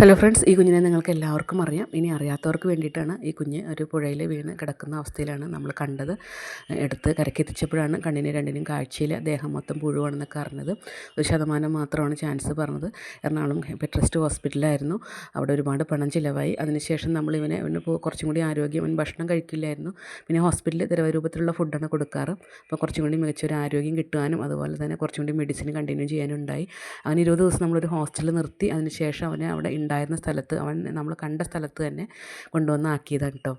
Hello friends ഈ കുഞ്ഞിനെ നിങ്ങൾക്ക് എല്ലാവർക്കും അറിയാം. ഇനി അറിയാത്തവർക്ക് വേണ്ടിയിട്ടാണ് ഈ കുഞ്ഞ് ഒരു പുഴയിൽ വീണ് കിടക്കുന്ന അവസ്ഥയിലാണ് നമ്മൾ കണ്ടത്. എടുത്ത് കരക്കെത്തിച്ചപ്പോഴാണ് കണ്ണിനെ രണ്ടിനും കാഴ്ചയിൽ ദേഹം മൊത്തം പുഴുവാണെന്നൊക്കെ അറിഞ്ഞത്. ഒരു ശതമാനം മാത്രമാണ് ചാൻസ് പറഞ്ഞത്. എറണാകുളം പെട്രസ്റ്റ് ഹോസ്പിറ്റലായിരുന്നു അവിടെ ഒരുപാട് പണം ചിലവായി. അതിനുശേഷം നമ്മൾ ഇവനെ ഇവന് കുറച്ചും കൂടി ആരോഗ്യം അവൻ ഭക്ഷണം കഴിക്കില്ലായിരുന്നു. പിന്നെ ഹോസ്പിറ്റലിൽ ദ്രവരൂപത്തിലുള്ള ഫുഡാണ് കൊടുക്കാറ്. അപ്പോൾ കുറച്ചും കൂടി മികച്ചൊരു ആരോഗ്യം കിട്ടുവാനും അതുപോലെ തന്നെ കുറച്ചും കൂടി മെഡിസിൻ കണ്ടിന്യൂ ചെയ്യാനുണ്ടായി. അങ്ങനെ ഇരുപത് ദിവസം നമ്മളൊരു ഹോസ്റ്റലിൽ നിർത്തി. അതിനുശേഷം അവനെ അവിടെ ഉണ്ടായിരുന്ന സ്ഥലത്ത് അവൻ നമ്മൾ കണ്ട സ്ഥലത്ത് തന്നെ കൊണ്ടുവന്ന് ആക്കിയതാണ് കേട്ടോ.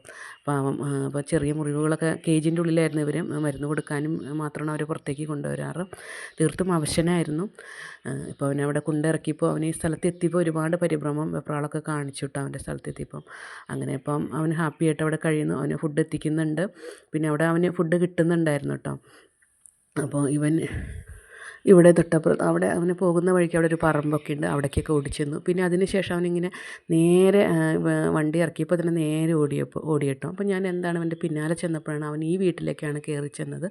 പാവം അപ്പോൾ ചെറിയ മുറിവുകളൊക്കെ കേജിന്റെ ഉള്ളിലായിരുന്നു ഇവർ മരുന്ന് കൊടുക്കാനും മാത്രമാണ് അവർ പുറത്തേക്ക് കൊണ്ടുവരാറ്. തീർത്തും അവശനായിരുന്നു. ഇപ്പോൾ അവനെ അവിടെ കൊണ്ടിറക്കിയപ്പോൾ അവൻ ഈ സ്ഥലത്ത് എത്തിയപ്പോൾ ഒരുപാട് പരിഭ്രമം വെപ്രാളൊക്കെ കാണിച്ചു കേട്ടോ അവന്റെ സ്ഥലത്ത് എത്തിയപ്പം. അങ്ങനെ ഇപ്പം അവൻ ഹാപ്പി ആയിട്ട് അവിടെ കഴിയുന്നു. അവന് ഫുഡ് എത്തിക്കുന്നുണ്ട്. പിന്നെ അവിടെ അവന് ഫുഡ് കിട്ടുന്നുണ്ടായിരുന്നു കേട്ടോ. അപ്പോൾ ഇവൻ ഇവിടെ തൊട്ടപ്പുറത്ത് അവിടെ അവന് പോകുന്ന വഴിക്ക് അവിടെ ഒരു പറമ്പൊക്കെ ഉണ്ട് അവിടേക്കൊക്കെ ഓടിച്ചെന്നു. പിന്നെ അതിന് ശേഷം അവനിങ്ങനെ നേരെ വണ്ടി ഇറക്കിയപ്പോൾ തന്നെ നേരെ ഓടിയപ്പോൾ ഓടിയിട്ടോ. അപ്പോൾ ഞാൻ എന്താണ് അവന്റെ പിന്നാലെ ചെന്നപ്പോഴാണ് അവൻ ഈ വീട്ടിലേക്കാണ് കയറി ചെന്നത്.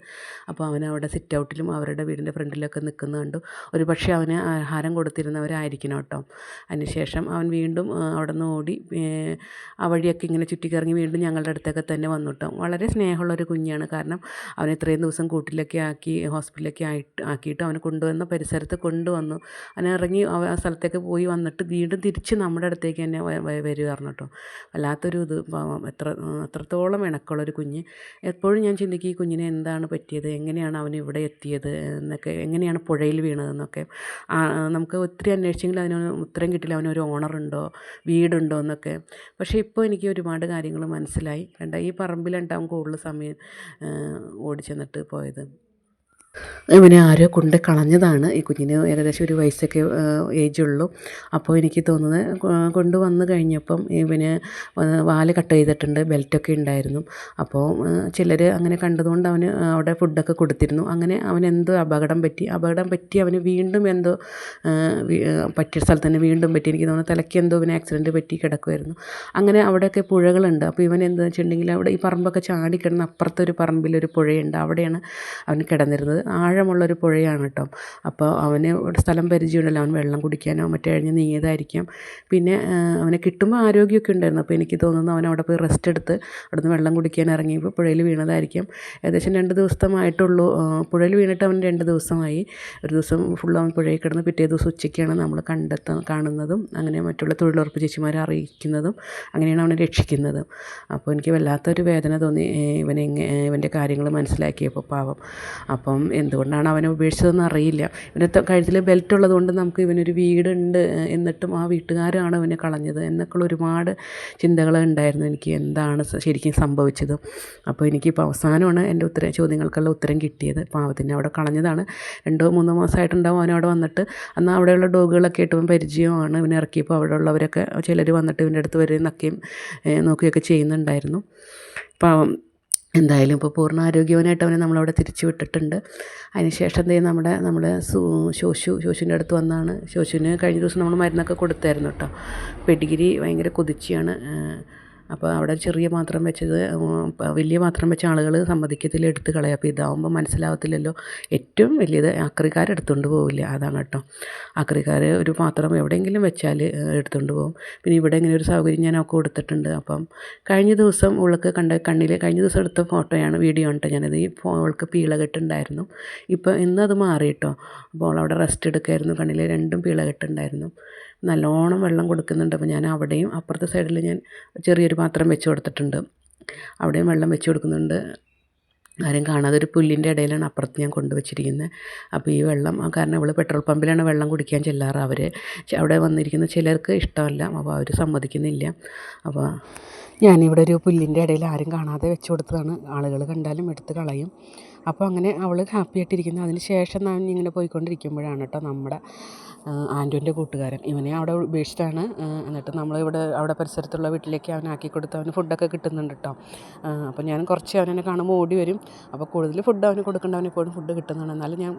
അപ്പോൾ അവൻ അവിടെ സിറ്റ് ഔട്ടിലും അവരുടെ വീടിന്റെ ഫ്രണ്ടിലൊക്കെ നിൽക്കുന്ന കണ്ടു. ഒരു പക്ഷേ അവന് ആഹാരം കൊടുത്തിരുന്നവരായിരിക്കണം കേട്ടോ. അതിനുശേഷം അവൻ വീണ്ടും അവിടെ നിന്ന് ഓടി ആ വഴിയൊക്കെ ഇങ്ങനെ ചുറ്റിക്കറങ്ങി വീണ്ടും ഞങ്ങളുടെ അടുത്തൊക്കെ തന്നെ വന്നു കേട്ടോ. വളരെ സ്നേഹമുള്ളൊരു കുഞ്ഞാണ്. കാരണം അവൻ ഇത്രയും ദിവസം കൂട്ടിലൊക്കെ ആക്കി ഹോസ്പിറ്റലിലൊക്കെ ആയിട്ട് ആക്കിയിട്ട് അവന് കൊണ്ടുവന്ന പരിസരത്ത് കൊണ്ടുവന്നു. അങ്ങനെ ഇറങ്ങി ആ സ്ഥലത്തേക്ക് പോയി വന്നിട്ട് വീണ്ടും തിരിച്ച് നമ്മുടെ അടുത്തേക്ക് തന്നെ വരുമായിരുന്നു കേട്ടോ. വല്ലാത്തൊരു ഇത് എത്ര എത്രത്തോളം ഇണക്കമുള്ളൊരു കുഞ്ഞ്. എപ്പോഴും ഞാൻ ചിന്തിക്കും ഈ കുഞ്ഞിനെ എന്താണ് പറ്റിയത്? എങ്ങനെയാണ് അവൻ ഇവിടെ എത്തിയത്? എന്നൊക്കെ എങ്ങനെയാണ് പുഴയിൽ വീണതെന്നൊക്കെ. നമുക്ക് ഒത്തിരി അന്വേഷിച്ചെങ്കിലും അതിന് ഉത്തരം കിട്ടില്ല. അവനൊരു ഓണറുണ്ടോ വീടുണ്ടോ? എന്നൊക്കെ. പക്ഷേ ഇപ്പോൾ എനിക്ക് ഒരുപാട് കാര്യങ്ങൾ മനസ്സിലായി. കണ്ട ഈ പറമ്പിലുണ്ടാവും കൂടുതൽ സമയം ഓടി ചെന്നിട്ട് പോയത്. ഇവനെ ആരോ കൊണ്ട് കളഞ്ഞതാണ്. ഈ കുഞ്ഞിന് ഏകദേശം ഒരു വയസ്സൊക്കെ ഏജുള്ളൂ. അപ്പോൾ എനിക്ക് തോന്നുന്നത് കൊണ്ട് വന്നു കഴിഞ്ഞപ്പം ഇവന് വാൽ കട്ട് ചെയ്തിട്ടുണ്ട് ബെൽറ്റൊക്കെ ഉണ്ടായിരുന്നു. അപ്പോൾ ചിലർ അങ്ങനെ കണ്ടതുകൊണ്ട് അവന് അവിടെ ഫുഡൊക്കെ കൊടുത്തിരുന്നു. അങ്ങനെ അവൻ എന്തോ അപകടം പറ്റി. അപകടം പറ്റി അവന് വീണ്ടും എന്തോ പറ്റിയ സ്ഥലത്ത് തന്നെ വീണ്ടും പറ്റി. എനിക്ക് തോന്നുന്നു തലയ്ക്ക് എന്തോ ഇവന് ആക്സിഡന്റ് പറ്റി കിടക്കുമായിരുന്നു അങ്ങനെ അവിടെയൊക്കെ പുഴകളുണ്ട്. അപ്പോൾ ഇവൻ എന്താ വെച്ചിട്ടുണ്ടെങ്കിൽ അവിടെ ഈ പറമ്പൊക്കെ ചാടി കിടന്ന് അപ്പുറത്തൊരു പറമ്പിലൊരു പുഴയുണ്ട്. അവിടെയാണ് അവൻ കിടന്നിരുന്നത്. ആഴമുള്ളൊരു പുഴയാണ് കേട്ടോ. അപ്പോൾ അവന് ഒരു സ്ഥലം പരിചയമുണ്ടല്ലോ. അവൻ വെള്ളം കുടിക്കാനോ മറ്റേ കഴിഞ്ഞ് നീങ്ങിയതായിരിക്കാം. പിന്നെ അവനെ കിട്ടുമ്പോൾ ആരോഗ്യമൊക്കെ ഉണ്ടായിരുന്നു. അപ്പോൾ എനിക്ക് തോന്നുന്നു അവൻ അവിടെ പോയി റെസ്റ്റ് എടുത്ത് അവിടുന്ന് വെള്ളം കുടിക്കാൻ ഇറങ്ങിയപ്പോൾ പുഴയിൽ വീണതായിരിക്കും. ഏകദേശം രണ്ട് ദിവസമായിട്ടുള്ളൂ. പുഴയിൽ വീണിട്ട് അവൻ രണ്ട് ദിവസമായി. ഒരു ദിവസം ഫുൾ അവൻ പുഴയിൽ കിടന്ന് പിറ്റേ ദിവസം ഉച്ചയ്ക്കാണ് നമ്മൾ കണ്ടെത്താൻ കാണുന്നതും അങ്ങനെ മറ്റുള്ള തൊഴിലുറപ്പ് ചേച്ചിമാരെ അറിയിക്കുന്നതും അങ്ങനെയാണ് അവനെ രക്ഷിക്കുന്നത്. അപ്പോൾ എനിക്ക് വല്ലാത്തൊരു വേദന തോന്നി. ഇവനെ ഇവന്റെ കാര്യങ്ങൾ മനസ്സിലാക്കിയപ്പോൾ പാവം. അപ്പം എന്തുകൊണ്ടാണ് അവനെ ഉപേക്ഷിച്ചതെന്ന് അറിയില്ല. ഇവന്റെ കഴുത്തിൽ ബെൽറ്റ് ഉള്ളതുകൊണ്ട് നമുക്ക് ഇവനൊരു വീടുണ്ട് എന്നിട്ടും ആ വീട്ടുകാരാണ് ഇവനെ കളഞ്ഞത് എന്നൊക്കെയുള്ള ഒരുപാട് ചിന്തകൾ ഉണ്ടായിരുന്നു. എനിക്ക് എന്താണ് ശരിക്കും സംഭവിച്ചത്? അപ്പോൾ എനിക്കിപ്പോൾ അവസാനമാണ് എന്റെ ഉത്തരം ചോദ്യങ്ങൾക്കുള്ള ഉത്തരം കിട്ടിയത്. പാവത്തിനെ അവിടെ കളഞ്ഞതാണ്. രണ്ടോ മൂന്നോ മാസമായിട്ടുണ്ടാവും അവനവിടെ വന്നിട്ട്. അന്ന് അവിടെയുള്ള ഡോഗുകളൊക്കെ ആയിട്ട് പരിചയമാണ്. ഇവനെ ഇറക്കിയപ്പോൾ അവിടെ ഉള്ളവരൊക്കെ ചിലർ വന്നിട്ട് ഇവന്റെ അടുത്ത് വരെ നക്കുകയും നോക്കുകയൊക്കെ ചെയ്യുന്നുണ്ടായിരുന്നു. പാവം എന്തായാലും ഇപ്പോൾ പൂർണ ആരോഗ്യവാനായിട്ട് അവനെ നമ്മളവിടെ തിരിച്ചു വിട്ടിട്ടുണ്ട് അതിനുശേഷം ശേഷം ചെയ്യും നമ്മുടെ നമ്മുടെ ശോശു ശോശുവിന്റെ അടുത്ത് വന്നാണ്. ശോശുവിന് കഴിഞ്ഞ ദിവസം നമ്മൾ മരുന്നൊക്കെ കൊടുത്തായിരുന്നു കേട്ടോ. പെഡിഗിരി ഭയങ്കര കൊതിച്ചിയാണ് അപ്പോൾ അവിടെ ചെറിയ മാത്രം വെച്ചത് വലിയ മാത്രം വെച്ച ആളുകൾ സമ്മതിക്കത്തിൽ എടുത്ത് കളയും. അപ്പോൾ ഇതാവുമ്പോൾ മനസ്സിലാവത്തില്ലല്ലോ. ഏറ്റവും വലിയത് ആക്രിക്കാർ എടുത്തുകൊണ്ട് പോവില്ല. അതാണ് കേട്ടോ. അക്രിക്കാർ ഒരു പാത്രം എവിടെയെങ്കിലും വെച്ചാൽ എടുത്തുകൊണ്ട് പോകും. പിന്നെ ഇവിടെ ഇങ്ങനെ ഒരു സൗകര്യം ഞാൻ ഒക്കെ കൊടുത്തിട്ടുണ്ട്. അപ്പം കഴിഞ്ഞ ദിവസം ഉള്ളക്ക് കണ്ട കണ്ണിൽ കഴിഞ്ഞ ദിവസം എടുത്ത ഫോട്ടോയാണ് വീഡിയോ ഉണ്ട് ഞാനത്. ഈ അവൾക്ക് പീളകെട്ടുണ്ടായിരുന്നു ഇപ്പോൾ ഇന്നത് മാറി കേട്ടോ. അപ്പോൾ അവിടെ റെസ്റ്റ് എടുക്കായിരുന്നു. കണ്ണിൽ രണ്ടും പീളകെട്ടുണ്ടായിരുന്നു നല്ലോണം വെള്ളം കൊടുക്കുന്നുണ്ട്. അപ്പോൾ ഞാൻ അവിടെയും അപ്പുറത്തെ സൈഡിൽ ഞാൻ ചെറിയൊരു പാത്രം വെച്ച് കൊടുത്തിട്ടുണ്ട്. അവിടെയും വെള്ളം വെച്ച് കൊടുക്കുന്നുണ്ട്. ആരും കാണാതെ ഒരു പുല്ലിന്റെ ഇടയിലാണ് അപ്പുറത്ത് ഞാൻ കൊണ്ടുവച്ചിരിക്കുന്നത്. അപ്പോൾ ഈ വെള്ളം കാരണം ഇവൾ പെട്രോൾ പമ്പിലാണ് വെള്ളം കുടിക്കാൻ ചെല്ലാറ് അവർ അവിടെ വന്നിരിക്കുന്ന ചിലർക്ക് ഇഷ്ടമല്ല. അപ്പോൾ അവർ സമ്മതിക്കുന്നില്ല. അപ്പോൾ ഞാനിവിടെ ഒരു പുല്ലിന്റെ ഇടയിൽ ആരും കാണാതെ വെച്ച് കൊടുത്തതാണ്. ആളുകൾ കണ്ടാലും എടുത്ത് കളയും. അപ്പോൾ അങ്ങനെ അവൾ ഹാപ്പി ആയിട്ടിരിക്കുന്നു. അതിന് ശേഷം ഞാൻ ഇങ്ങനെ പോയിക്കൊണ്ടിരിക്കുമ്പോഴാണ് കേട്ടോ നമ്മുടെ ആന്റുവിന്റെ കൂട്ടുകാരൻ. ഇവനെ അവിടെ ഉപേക്ഷിച്ചാണ് എന്നിട്ട് നമ്മളിവിടെ അവിടെ പരിസരത്തുള്ള വീട്ടിലേക്ക് അവനാക്കി കൊടുത്ത് അവന് ഫുഡൊക്കെ കിട്ടുന്നുണ്ട് കേട്ടോ. അപ്പോൾ ഞാൻ കുറച്ച് അവനെ കാണുമ്പോൾ ഓടി വരും. അപ്പോൾ കൂടുതൽ ഫുഡ് അവന് കൊടുക്കേണ്ട അവന് എപ്പോഴും ഫുഡ് കിട്ടുന്നതാണ്. എന്നാലും ഞാൻ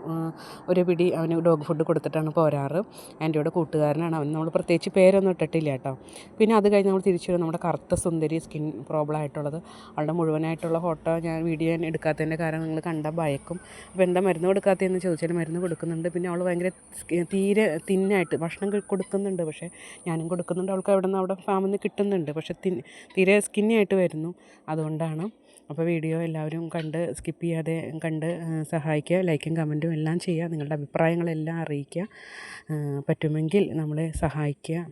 ഒരു പിടി അവന് ഡോഗ് ഫുഡ് കൊടുത്തിട്ടാണ് പോരാറ്. ആന്റിയുടെ കൂട്ടുകാരനാണ് അവൻ. നമ്മൾ പ്രത്യേകിച്ച് പേരൊന്നും ഇട്ടിട്ടില്ല കേട്ടോ. പിന്നെ അത് കഴിഞ്ഞ് നമ്മൾ തിരിച്ചു നമ്മുടെ കറുത്ത സുന്ദരി സ്കിൻ പ്രോബ്ലം ആയിട്ടുള്ളത് അവളുടെ മുഴുവനായിട്ടുള്ള ഫോട്ടോ ഞാൻ വീഡിയോ ഞാൻ എടുക്കാത്തതിന്റെ കാരണം നിങ്ങൾ കണ്ട ഭയക്കും. അപ്പോൾ എന്താ മരുന്ന് കൊടുക്കാത്തതെന്ന് ചോദിച്ചാൽ മരുന്ന് കൊടുക്കുന്നുണ്ട്. പിന്നെ അവൾ ഭയങ്കര തീരെ തിന്നായിട്ട് ഭക്ഷണം കൊടുക്കുന്നുണ്ട്. പക്ഷേ ഞാനും കൊടുക്കുന്നുണ്ട്. അവൾക്ക് അവിടെ നിന്ന് അവിടെ ഫാമിൽ നിന്ന് കിട്ടുന്നുണ്ട്. പക്ഷേ തീരെ സ്കിന്നി ആയിട്ട് വരുന്നു. അതുകൊണ്ടാണ് അപ്പോൾ വീഡിയോ എല്ലാവരും കണ്ട് സ്കിപ്പ് ചെയ്യാതെ കണ്ട് സഹായിക്കുക. ലൈക്കും കമന്റും എല്ലാം ചെയ്യുക. നിങ്ങളുടെ അഭിപ്രായങ്ങളെല്ലാം അറിയിക്കുക. പറ്റുമെങ്കിൽ നമ്മളെ സഹായിക്കുക.